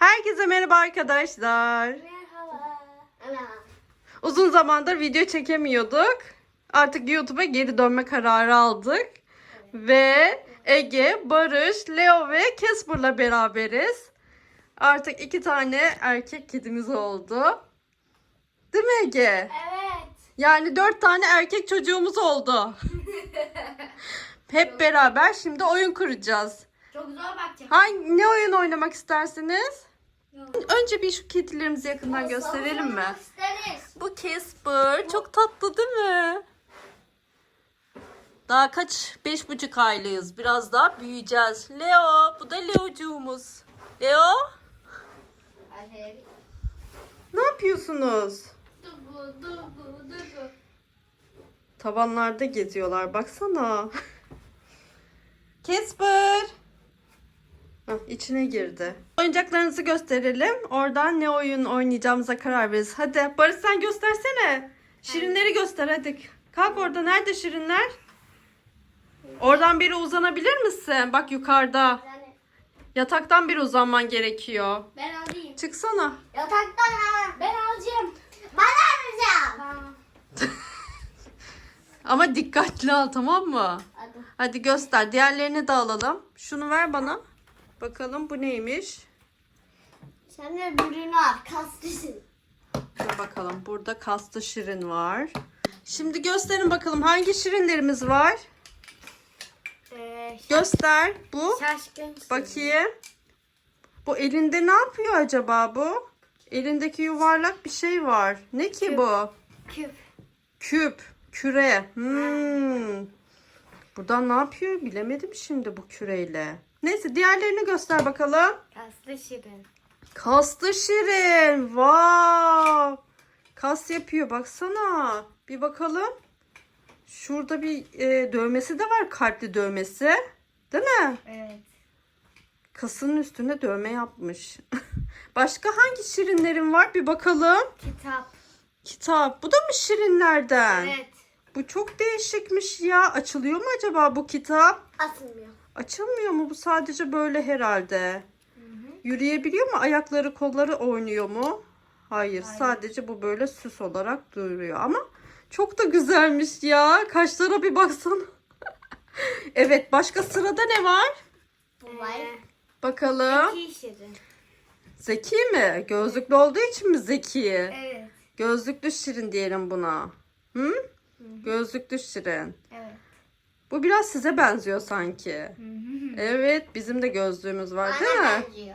Herkese merhaba arkadaşlar. Merhaba. Uzun zamandır video çekemiyorduk. Artık YouTube'a geri dönme kararı aldık. Ve Ege, Barış, Leo ve Casper'la beraberiz. Artık iki tane erkek kedimiz oldu. Değil mi Ege? Evet. Yani dört tane erkek çocuğumuz oldu. Hep beraber şimdi oyun kuracağız. Çok zor bakacak. Hangi, ne oyun oynamak istersiniz? Önce bir şu kedilerimizi yakından gösterelim mi? Bu Casper çok tatlı değil mi? Daha kaç? Beş buçuk aylıyız. Biraz daha büyüyeceğiz. Leo, bu da Leocuğumuz. Leo, ne yapıyorsunuz? Tavanlarda geziyorlar. Baksana. Casper. Hah, içine girdi. Oyuncaklarınızı gösterelim. Oradan ne oyun oynayacağımıza karar veririz. Hadi Barış sen göstersene. Şirinleri göster hadi. Kalk orada. Nerede şirinler? Oradan biri uzanabilir misin? Bak yukarıda. Yataktan biri uzanman gerekiyor. ben alayım. Çıksana. Yataktan. Ben alacağım. Ben alacağım. Ama dikkatli al tamam mı? Hadi. Hadi göster. Diğerlerini de alalım. Şunu ver bana. Bakalım bu neymiş? Sen de birini al. Kastısın. Dur bakalım. Burada kastı şirin var. Şimdi gösterin bakalım hangi şirinlerimiz var? Ee, Göster. Bu. şaşkın. Bakayım. Bu elinde ne yapıyor acaba bu? Elindeki yuvarlak bir şey var. Ne ki Küp. bu? Küp. Küp. Küre. Hmm. Buradan ne yapıyor bilemedim şimdi bu küreyle. Neyse diğerlerini göster bakalım. Kaslı şirin. Kaslı şirin. Wow. Kas yapıyor baksana. Bir bakalım. Şurada bir e, dövmesi de var. Kalpli dövmesi. Değil mi? Evet. Kasının üstüne dövme yapmış. Başka hangi şirinlerin var? Bir bakalım. Kitap. Kitap. Bu da mı şirinlerden? Evet. Bu çok değişikmiş ya. Açılıyor mu acaba bu kitap? Atılmıyor. Açılmıyor mu? Bu sadece böyle herhalde. Yürüyebiliyor mu? Ayakları kolları oynuyor mu? Hayır, Hayır. Sadece bu böyle süs olarak duruyor. Ama çok da güzelmiş ya. Kaşlara bir baksana. evet başka sırada ne var? Bu var. Bakalım. İki şirin. Zeki mi? Gözlüklü olduğu için mi zeki? Evet. Gözlüklü şirin diyelim buna. Hı? Gözlüklü şirin. Evet. Bu biraz size benziyor sanki. Evet, bizim de gözlüğümüz var değil mi? Evet.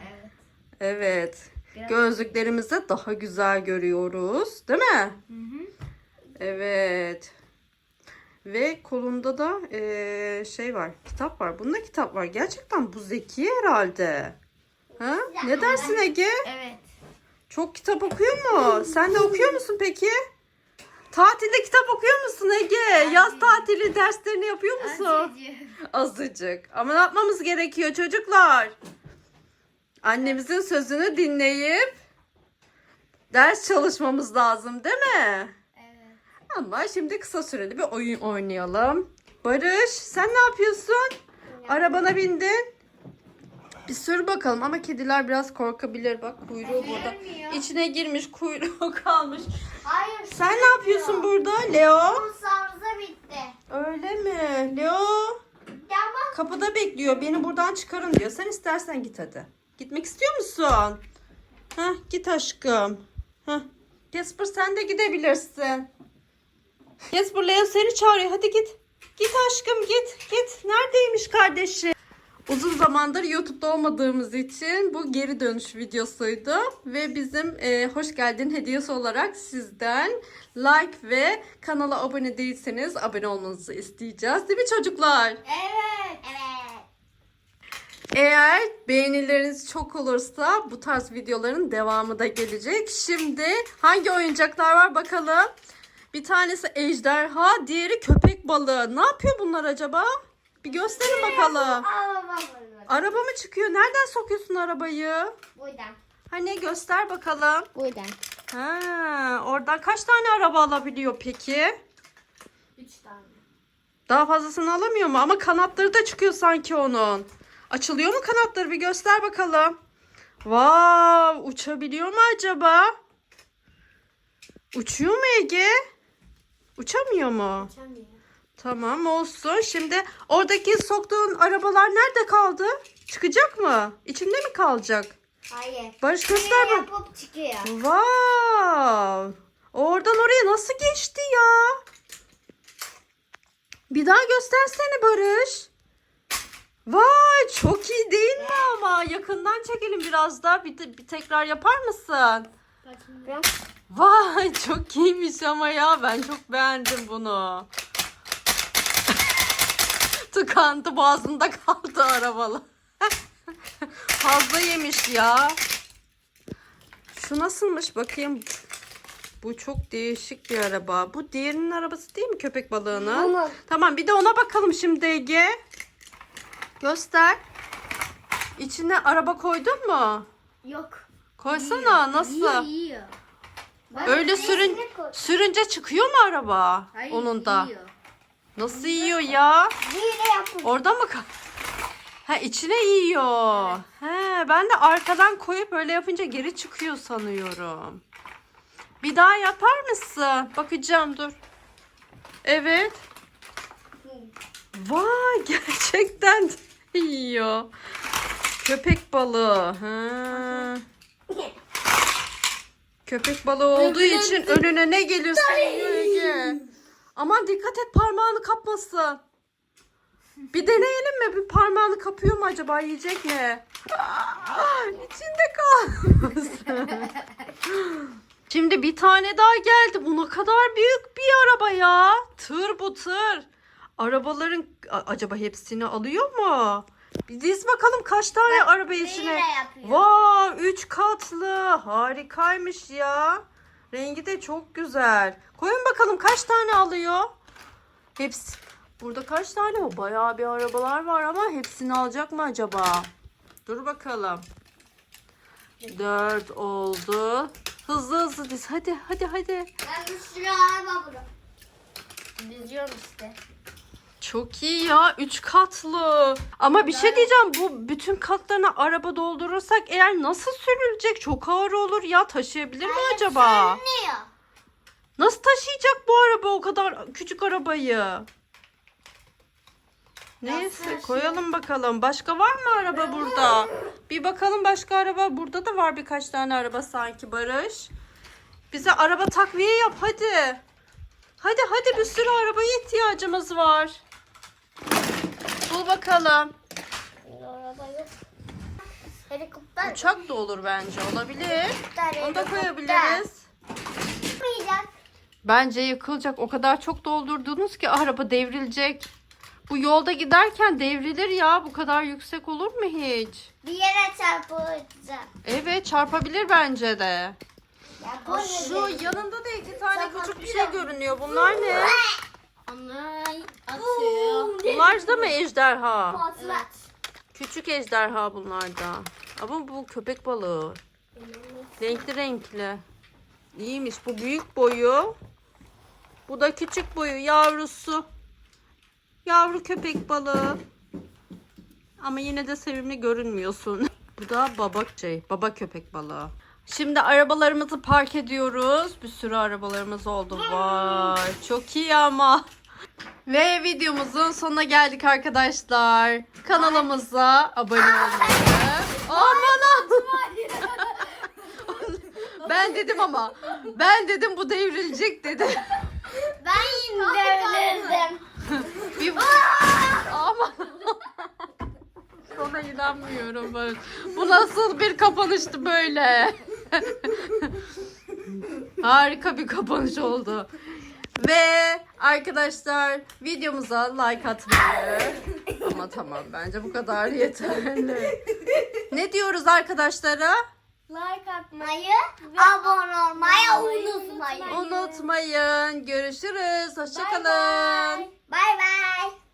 Evet. Biraz- Gözlüklerimizde daha güzel görüyoruz, değil mi? Evet. Ve kolunda da eee, şey var, kitap var. Bunda kitap var. Gerçekten bu zeki herhalde. Ha? Ne dersin Ege? Evet. Çok kitap okuyor mu? Sen de okuyor musun peki? Tatilde kitap okuyor musun Ege? Yaz tatili derslerini yapıyor musun? Azıcık. Ama ne yapmamız gerekiyor çocuklar? Annemizin sözünü dinleyip ders çalışmamız lazım değil mi? Evet. Ama şimdi kısa süreli bir oyun oynayalım. Barış sen ne yapıyorsun? Arabana bindin. Bir sür bakalım ama kediler biraz korkabilir. Bak kuyruğu burada. Gelmiyor. İçine girmiş kuyruğu kalmış. Hayır. Sen ne yapıyorsun burada Leo? Sarıza bitti. Öyle mi? Leo Tamam. kapıda bekliyor. Beni buradan çıkarın diyor. Sen istersen git hadi. Gitmek istiyor musun? Heh, git aşkım. Heh. Casper sen de gidebilirsin. Casper Leo seni çağırıyor. Hadi git. Git aşkım git. Git. Neredeymiş kardeşi? Uzun zamandır YouTube'da olmadığımız için bu geri dönüş videosuydu. Ve bizim e, hoş geldin hediyesi olarak sizden like ve kanala abone değilseniz abone olmanızı isteyeceğiz. Değil mi çocuklar? Evet. Evet. Eğer beğenileriniz çok olursa bu tarz videoların devamı da gelecek. Şimdi hangi oyuncaklar var bakalım. Bir tanesi ejderha, diğeri köpek balığı. Ne yapıyor bunlar acaba? Bir gösterin bakalım. Araba mı çıkıyor? Nereden sokuyorsun arabayı? Buradan. Hani göster bakalım. Buradan. Ha, oradan kaç tane araba alabiliyor peki? Üç tane. Daha fazlasını alamıyor mu? Ama kanatları da çıkıyor sanki onun. Açılıyor mu kanatları? Bir göster bakalım. Vav uçabiliyor mu acaba? Uçuyor mu Ege? Uçamıyor mu? Açamıyor. Tamam olsun. Şimdi oradaki soktuğun arabalar nerede kaldı? Çıkacak mı? İçinde mi kalacak? Hayır. Barış göster bak. yapıp çıkıyor. Vav! Oradan oraya nasıl geçti ya? Bir daha göstersene Barış. Vay çok iyi değil mi ama? Yakından çekelim biraz daha. Bir, de- bir tekrar yapar mısın? Ben Vay çok iyiymiş ama ya. Ben çok beğendim bunu. Tıkandı boğazında kaldı arabalı. Fazla yemiş ya. Şu nasılmış bakayım. Bu çok değişik bir araba. Bu diğerinin arabası değil mi köpek balığının? Bunun. Tamam bir de ona bakalım şimdi Ege. Göster. İçine araba koydun mu? Yok. Koysana nasıl? Yiyor yiyor. Bak, Öyle sürün koy. sürünce çıkıyor mu araba? Hayır, Onun da. yiyor. Nasıl yiyor ya? Böyle. Orada mı kal? Ha içine yiyor. He ben de arkadan koyup öyle yapınca geri çıkıyor sanıyorum. Bir daha yapar mısın? Bakacağım dur. Evet. Vay gerçekten yiyor. Köpek balığı. Ha. Köpek balığı olduğu için önüne ne yiyor Ege. Aman dikkat et parmağını kapmasın. Bir deneyelim mi? Bir parmağını kapıyor mu acaba? Yiyecek mi? Aa, İçinde kalmasın. Şimdi bir tane daha geldi. Bu ne kadar büyük bir araba ya. Tır bu tır. Arabaların acaba hepsini alıyor mu? Bir diz bakalım kaç tane araba içine. Vay üç katlı. Harikaymış ya. Rengi de çok güzel. Koyun bakalım kaç tane alıyor? Hepsi. Burada kaç tane o? Bayağı bir arabalar var ama hepsini alacak mı acaba? Dur bakalım. Dört oldu. Hızlı hızlı diz. Hadi hadi hadi. Ben bir sürü araba burada. Diziyorum işte. Çok iyi ya. Üç katlı. Ama bir şey diyeceğim. Bu bütün katlarına araba doldurursak eğer nasıl sürülecek? Çok ağır olur ya. Taşıyabilir mi acaba? Sürünüyor. Nasıl taşıyacak bu araba o kadar küçük arabayı? Neyse taşıyor? koyalım bakalım. Başka var mı araba burada? Bir bakalım başka araba. Burada da var birkaç tane araba sanki Barış. Bize araba takviye yap hadi. Hadi hadi bir sürü arabaya ihtiyacımız var. Bul bakalım. Araba yok. Helikopter. Uçak da olur bence olabilir. Helikopter, Onu da helikopter. koyabiliriz. Bence yıkılacak. O kadar çok doldurdunuz ki araba devrilecek. Bu yolda giderken devrilir ya. Bu kadar yüksek olur mu hiç? Bir yere çarpılacak. Evet çarpabilir bence de. Ya Şu yanında da iki tane küçük bir şey görünüyor. Bunlar ne? Anay atıyor. Bunlar da mı ejderha? Patlat. Küçük ejderha bunlar da. Ama bu köpek balığı. Renkli renkli. İyiymiş. Bu büyük boyu. Bu da küçük boyu. Yavrusu. Yavru köpek balığı. Ama yine de sevimli görünmüyorsun. Bu da baba şey, baba köpek balığı. Şimdi arabalarımızı park ediyoruz. Bir sürü arabalarımız oldu. Vay, çok iyi ama. Ve videomuzun sonuna geldik arkadaşlar. Kanalımıza abone olmayı. Aman Ben dedim ama. Ben dedim bu devrilecek dedim. Ben devrildim. Bir... Aman. Sana inanmıyorum ben. Bu nasıl bir kapanıştı böyle? Harika bir kapanış oldu. Ve arkadaşlar videomuza like atmayı ama tamam bence bu kadar yeterli. Ne diyoruz arkadaşlara? Like atmayı ve abone olmayı unutmayın. Unutmayın. Görüşürüz. Hoşçakalın. Bay bay.